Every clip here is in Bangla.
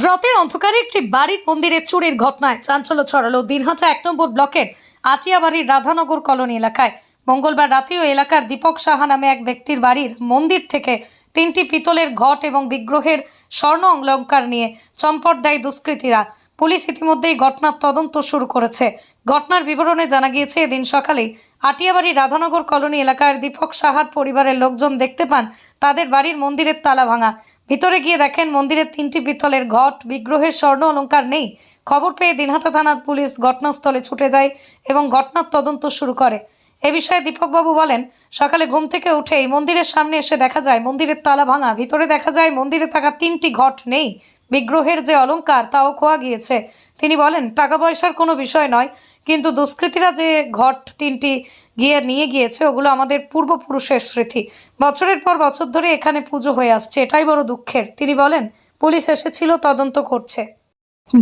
রাতের অন্ধকারে একটি বাড়ির মন্দিরে চুরির ঘটনায় চাঞ্চল্য ছড়ালো দিনহাটা এক নম্বর ব্লকের আটিয়াবাড়ির রাধানগর কলোনি এলাকায়। মঙ্গলবার রাতে ওই এলাকার দীপক সাহা নামে এক ব্যক্তির বাড়ির মন্দির থেকে তিনটি পিতলের ঘট এবং বিগ্রহের স্বর্ণ অলঙ্কার নিয়ে চম্পট দেয় দুষ্কৃতীরা। পুলিশ ইতিমধ্যেই ঘটনার তদন্ত শুরু করেছে। ঘটনার বিবরণে জানা গিয়েছে, এদিন সকালে আটিয়াবাড়ি রাধানগর কলোনি এলাকার দীপক সাহার পরিবারের লোকজন দেখতে পান তাদের বাড়ির মন্দিরের তালা ভাঙা। ভিতরে গিয়ে দেখেন মন্দিরের তিনটি পিতলের ঘট, বিগ্রহের স্বর্ণ অলংকার নেই। খবর পেয়ে দিনহাটা থানার পুলিশ ঘটনাস্থলে ছুটে যায় এবং ঘটনার তদন্ত শুরু করে। এ বিষয়ে দীপকবাবু বলেন, সকালে ঘুম থেকে উঠেই মন্দিরের সামনে এসে দেখা যায় মন্দিরের তালা ভাঙা। ভিতরে দেখা যায় মন্দিরে থাকা তিনটি ঘট নেই। বিগ্রহের যে অলঙ্কার, তাও খোয়া গিয়েছে। তিনি বলেন, টাকা পয়সার কোনো বিষয় নয়। কিন্তু দুষ্কৃতীরা যে ঘট তিনটি গিয়ে নিয়ে গিয়েছে, ওগুলো আমাদের পূর্বপুরুষের স্মৃতি। বছরের পর বছর ধরে এখানে পুজো হয়ে আসছে, এটাই বড় দুঃখের। তিনি বলেন, পুলিশ এসেছিল, তদন্ত করছে।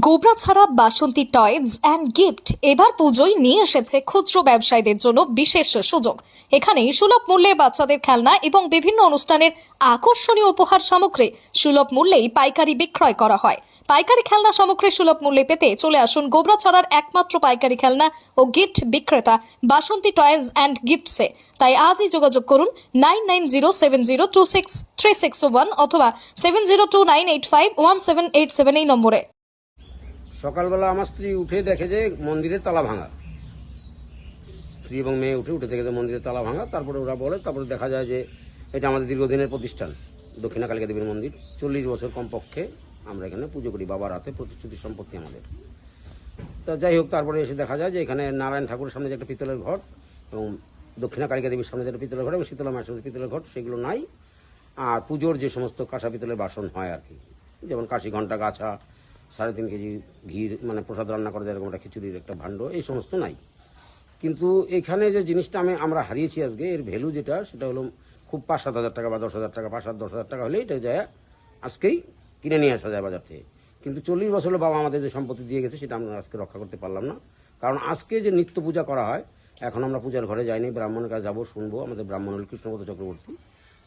গোবরা ছাড়া বাসন্তী টয়েজ অ্যান্ড গিফট, এবার পুজোয় নিয়ে এসেছে খুচরো ব্যবসায়ীদের জন্য বিশেষ সুযোগ। এখানে সুলভ মূল্যে বাচ্চাদের খেলনা এবং বিভিন্ন অনুষ্ঠানের আকর্ষণীয় উপহার সামগ্রী, সুলভ মূল্যেই পাইকারি বিক্রয় করা হয়। পাইকারি খেলনা সামগ্রী সুলভ মূল্যে পেতে চলে আসুন গোবরা ছাড়ার একমাত্র পাইকারি খেলনা ও গিফট বিক্রেতা বাসন্তী টয়েজ অ্যান্ড গিফটসে। তাই আজই যোগাযোগ করুন nine nine zero seven zero two six three six one অথবা seven zero two nine eight five one seven eight seven এই নম্বরে। সকালবেলা আমার স্ত্রী উঠে দেখে যে মন্দিরের তালা ভাঙা। স্ত্রী এবং মেয়ে উঠে উঠে দেখে যে মন্দিরের তালা ভাঙা, তারপরে ওরা বলে, তারপরে দেখা যায় যে এটা আমাদের দীর্ঘদিনের প্রতিষ্ঠান দক্ষিণা কালিকা দেবীর মন্দির, চল্লিশ বছর কমপক্ষে আমরা এখানে পুজো করি বাবার হাতে প্রতিশ্রুতি সম্পত্তি আমাদের। তা যাই হোক, তারপরে এসে দেখা যায় যে এখানে নারায়ণ ঠাকুরের সামনে যে একটা পিতলের ঘর এবং দক্ষিণা কালিকা দেবীর সামনে যে একটা পিতলের ঘর এবং শীতলা মায়ের সামনে পিতলের ঘর সেগুলো নাই। আর পুজোর যে সমস্ত কাঁসা পিতলের বাসন হয় আর কি, যেমন কাশি ঘণ্টা গাছা, সাড়ে তিন কেজি ঘি মানে প্রসাদ রান্না করা যায় এরকম একটা খিচুড়ির একটা ভাণ্ড এই সমস্ত নাই। কিন্তু এখানে যে জিনিসটা আমি, আমরা হারিয়েছি আজকে, এর ভ্যালু যেটা, সেটা হলো খুব পাঁচ সাত হাজার টাকা বা দশ হাজার টাকা, পাঁচ সাত দশ হাজার টাকা হলে এটা যায় আজকেই কিনে নিয়ে আসা যায় বাজার থেকে। কিন্তু চল্লিশ বছর হলো বাবা আমাদের যে সম্পত্তি দিয়ে গেছে সেটা আমরা আজকে রক্ষা করতে পারলাম না। কারণ আজকে যে নিত্য পূজা করা হয় এখন আমরা পূজার ঘরে যাইনি ব্রাহ্মণের কাছে যাব শুনব আমাদের ব্রাহ্মণ হল কৃষ্ণপদ চক্রবর্তী।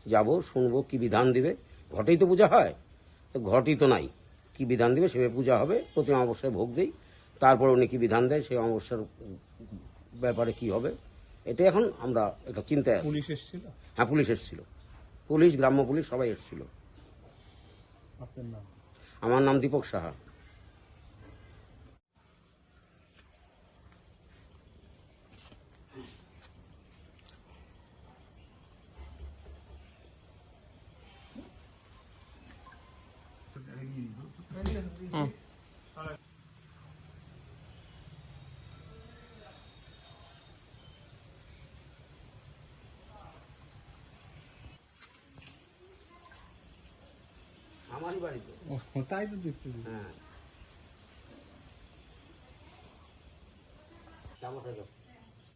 যাব শুনব কি বিধান দিবে? ঘটেই তো পূজা হয়। তো ঘটই তো নাই। কি বিধান দিবে? সেভাবে পূজা হবে প্রতি অমাবস্যায় ভোগ দেই তারপর উনি কি বিধান দেয় সেই অমাবস্যার ব্যাপারে কি হবে? এটা এখন আমরা একটা চিন্তায় আছি। পুলিশ এসেছিল? হ্যাঁ পুলিশ এসেছিল। পুলিশ গ্রাম্য পুলিশ সবাই এসেছিল। আমার নাম দীপক সাহা। আমারই বাড়িতে তাই তো দেখছি। হ্যাঁ যাব।